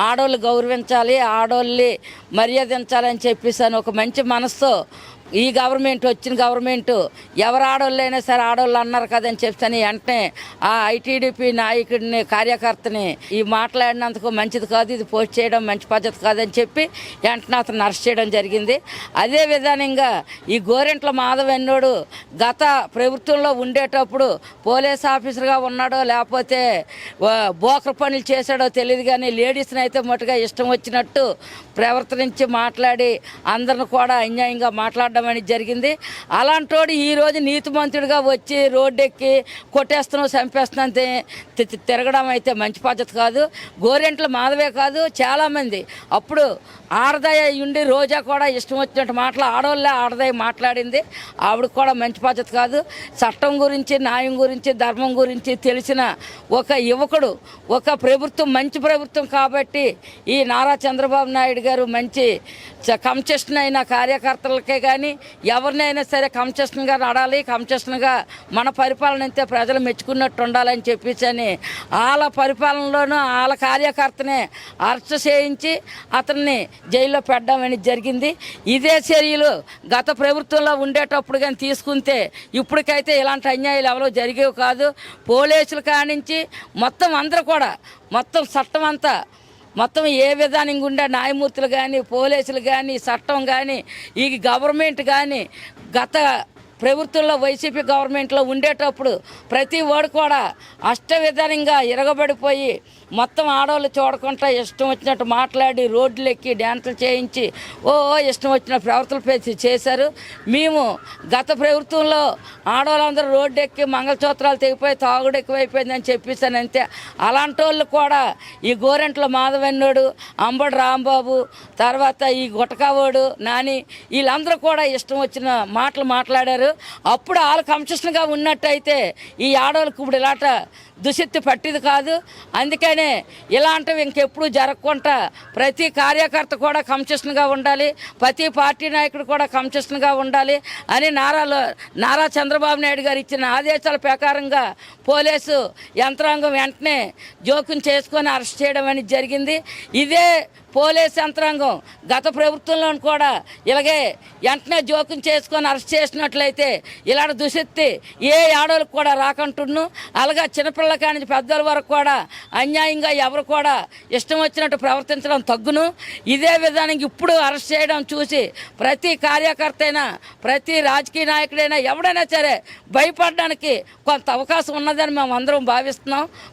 ఆడవాళ్ళు గౌరవించాలి ఆడవాళ్ళని మర్యాదించాలని చెప్పేసి అని ఒక మంచి మనసుతో ఈ గవర్నమెంట్ వచ్చిన గవర్నమెంట్ ఎవరు ఆడవాళ్ళైనా సరే ఆడవాళ్ళు అన్నారు కదని చెప్తాను. వెంటనే ఆ ఐటీడీపీ నాయకుడిని కార్యకర్తని ఈ మాట్లాడినందుకు మంచిది కాదు ఇది పోస్ట్ చేయడం మంచి పద్ధతి కాదని చెప్పి వెంటనే అతను అరెస్ట్ చేయడం జరిగింది. అదే విధానంగా ఈ గోరెంట్ల మాధవ్ ఎన్నోడు గత ప్రభుత్వంలో ఉండేటప్పుడు పోలీస్ ఆఫీసర్గా ఉన్నాడో లేకపోతే బోకర్ పనులు చేశాడో తెలియదు కానీ లేడీస్ని అయితే మటుగా ఇష్టం వచ్చినట్టు ప్రవర్తనించి మాట్లాడి అందరిని కూడా అన్యాయంగా మాట్లాడడం అనేది జరిగింది. అలాంటోడు ఈరోజు నీతిమంతుడిగా వచ్చి రోడ్డు ఎక్కి కొట్టేస్తున్నావు చంపేస్తున్నావు తి- తిరగడం అయితే మంచి పద్ధతి కాదు. గోరెంట్ల మాధవే కాదు చాలామంది. అప్పుడు ఆడదయ ఉండి రోజా కూడా ఇష్టం వచ్చినట్టు మాటలు ఆడవాళ్ళే ఆడదయ మాట్లాడింది. ఆవిడకి కూడా మంచి పద్ధతి కాదు. చట్టం గురించి న్యాయం గురించి ధర్మం గురించి తెలిసిన ఒక యువకుడు ఒక ప్రభుత్వం మంచి ప్రభుత్వం కాబట్టి ఈ నారా చంద్రబాబు నాయుడు గారు మంచి కంచెషన్ అయిన కార్యకర్తలకే కానీ ఎవరినైనా సరే కంచెషన్గా నడాలి కంచెషన్గా మన పరిపాలన అయితే ప్రజలు మెచ్చుకున్నట్టు ఉండాలని చెప్పేసి అని వాళ్ళ పరిపాలనలోనూ వాళ్ళ కార్యకర్తనే అరెస్ట్ చేయించి అతన్ని జైల్లో పెట్టడం అనేది జరిగింది. ఇదే చర్యలు గత ప్రభుత్వంలో ఉండేటప్పుడు కానీ తీసుకుంటే ఇప్పటికైతే ఇలాంటి అన్యాయాలు ఎవరో జరిగేవి కాదు. పోలీసులు కానించి మొత్తం అందరూ కూడా మొత్తం చట్టం అంతా మొత్తం ఏ విధానంగా ఉండే న్యాయమూర్తులు కానీ పోలీసులు కానీ చట్టం కానీ ఈ గవర్నమెంట్ కానీ గత ప్రభుత్వంలో వైసీపీ గవర్నమెంట్లో ఉండేటప్పుడు ప్రతి వాడు కూడా అష్ట విధానంగా ఇరగబడిపోయి మొత్తం ఆడవాళ్ళు చూడకుండా ఇష్టం వచ్చినట్టు మాట్లాడి రోడ్లు ఎక్కి డ్యాన్సులు చేయించి ఓ ఇష్టం వచ్చిన ప్రవర్తనలు పేసి చేశారు. మేము గత ప్రభుత్వంలో ఆడవాళ్ళందరూ రోడ్డు ఎక్కి మంగళసూత్రాలు తెగిపోయి తాగుడు ఎక్కువైపోయిందని చెప్పేసాను అంతే. అలాంటి వాళ్ళు కూడా ఈ గోరెంట్ల మాధవన్నోడు అంబడు రాంబాబు తర్వాత ఈ గుటకావోడు నాని వీళ్ళందరూ కూడా ఇష్టం వచ్చిన మాటలు మాట్లాడారు. అప్పుడు వాళ్ళు కంశిషన్గా ఉన్నట్టయితే ఈ ఆడవాళ్ళకి ఇప్పుడు ఇలాట దుశక్తి పట్టిది కాదు. అందుకనే ఇలాంటివి ఇంకెప్పుడు జరగకుండా ప్రతి కార్యకర్త కూడా కంశిషన్గా ఉండాలి. ప్రతి పార్టీ నాయకుడు కూడా కంశిషన్గా ఉండాలి అని నారాలో నారా చంద్రబాబు నాయుడు గారు ఇచ్చిన ఆదేశాల ప్రకారంగా పోలీసు యంత్రాంగం వెంటనే జోక్యం చేసుకొని అరెస్ట్ చేయడం అనేది జరిగింది. ఇదే పోలీస్ యంత్రాంగం గత ప్రభుత్వంలో కూడా ఇలాగే వెంటనే జోక్యం చేసుకొని అరెస్ట్ చేసినట్లయితే ఇలాంటి దుశక్తి ఏ ఆడవాళ్ళకి కూడా రాకంటున్ను. అలాగా చిన్నపిల్లల కానించి పెద్దల వరకు కూడా అన్యాయంగా ఎవరు కూడా ఇష్టం వచ్చినట్టు ప్రవర్తించడం తగ్గును. ఇదే విధానం ఇప్పుడు అరెస్ట్ చేయడం చూసి ప్రతి కార్యకర్త అయినా ప్రతి రాజకీయ నాయకుడైనా ఎవడైనా సరే భయపడడానికి కొంత అవకాశం ఉన్నదని మేము అందరం భావిస్తున్నాం.